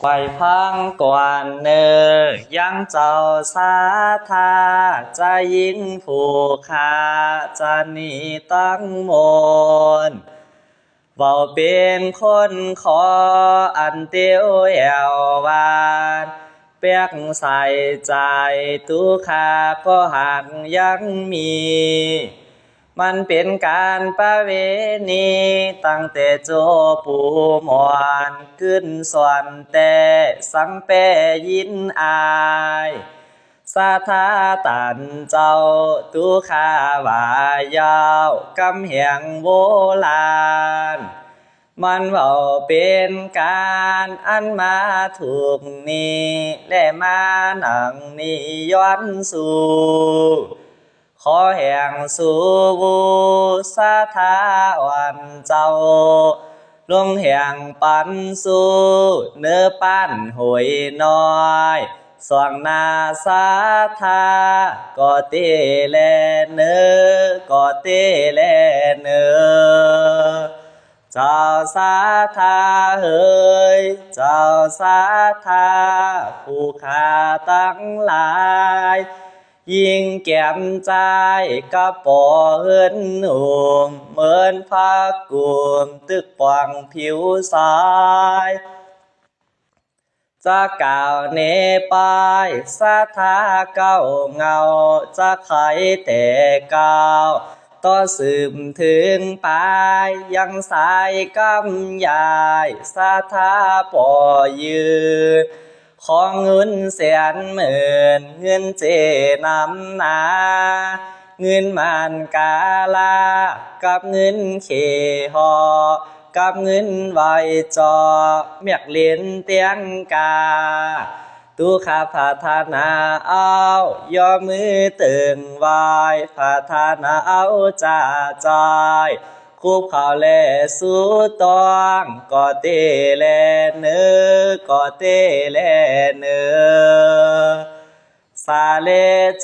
ไฟพังกวนเนอยังเจ้าสาธาจะยิงผู้ขาจะหนีตั้งมนเบาเป็นคนขออันเตียวแอววานเปียกใส่ใจตุขาก็หักยังมี มันเป็นการประเวณีตั้งแต่โจปูมอนขึ้นส่วนแต่สังเปยินอายสาธาตันเจ้าตุขาวายาวกำแหงโบราณมันเบาเป็นการอันมาถูกนี้และมาหนังนี้ย้อนสู่ ขอแห่งสูบูสาธาวันเจ้าลงแห่งปันสู่เนื้อปั้นหวยน้อยสวงนาสาธาก็เตแลเนื้อก็เตแลเนื้อเจ้าสาธาเฮยเจ้าสาธาผู้ขาตั้งหลาย ยิงแก้มใจกับปอเฮินหนุ่มเหมือนพักกุมตึกปวงผิวสายจะกล่าวเนปายสาธาเก้าเงา จะไขแต่เก้าต่อสืบถึงปลายยังสายกำยายสาธาปอยืน ของเงินแสนหมื่นเงินเจนำนาเงินมันกาลา กับเงินเคหอกับเงินไวจอเมียกเลียนเตียงกาตุขาพัฒนาเอาย่อมือตึงไว้พัฒนาเอาจ่าจอยคูบเขาแลสู้ตองก็เตแลเนื้อ ก็เตแลเนื้อสาเล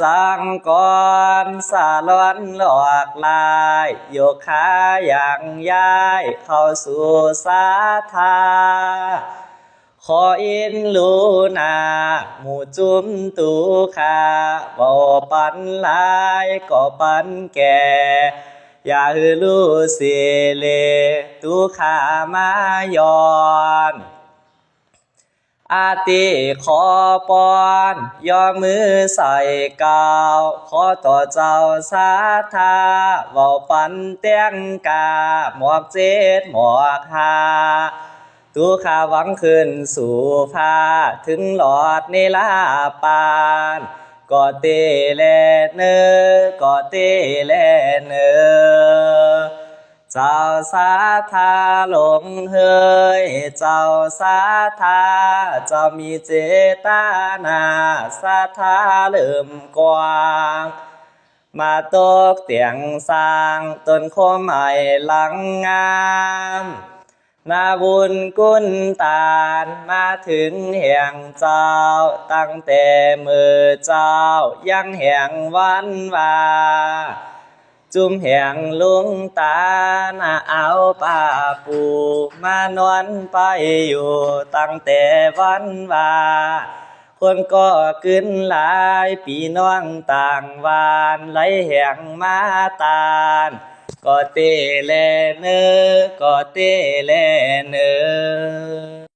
จังก่อนสาลอนหลอกลายโยคะอย่างย้ายเข้าสู่สาธาขออินลูนาหมู่จุ้มตูขาบ่ปันลายก็ปันแก่อย่าฮือลูเสเลตูขามาย้อน อาติขอปอนย่อมือใส่กาวขอต่อเจ้าสาธาเว้าปันเตียงกาหมวกเจ็ดหมวกหาตูขาหวังขึ้นสู่ฟ้าถึงหลอดในลาปานก็เตแลเนอก็เตแลเนอ เจ้าสาธาหลงเฮย เจ้าสาธาเจ้ามีเจตนาสาธาเริ่มกว้างมาตกเตียงสร้างต้นโคมใหม่หลังงามนาบุญกุนตานมาถึงแห่งเจ้า ตั้งแต่มือเจ้ายังแห่งวันวา จุมแหงลุงตาหน้าเอาป้าปูมานอนไปอยู่ตั้งแต่วันวาคนก็ขึ้นหลายปีน้องต่างวานไหลแห่งมาตาลก็เตแลเนอก็เตแลเนอ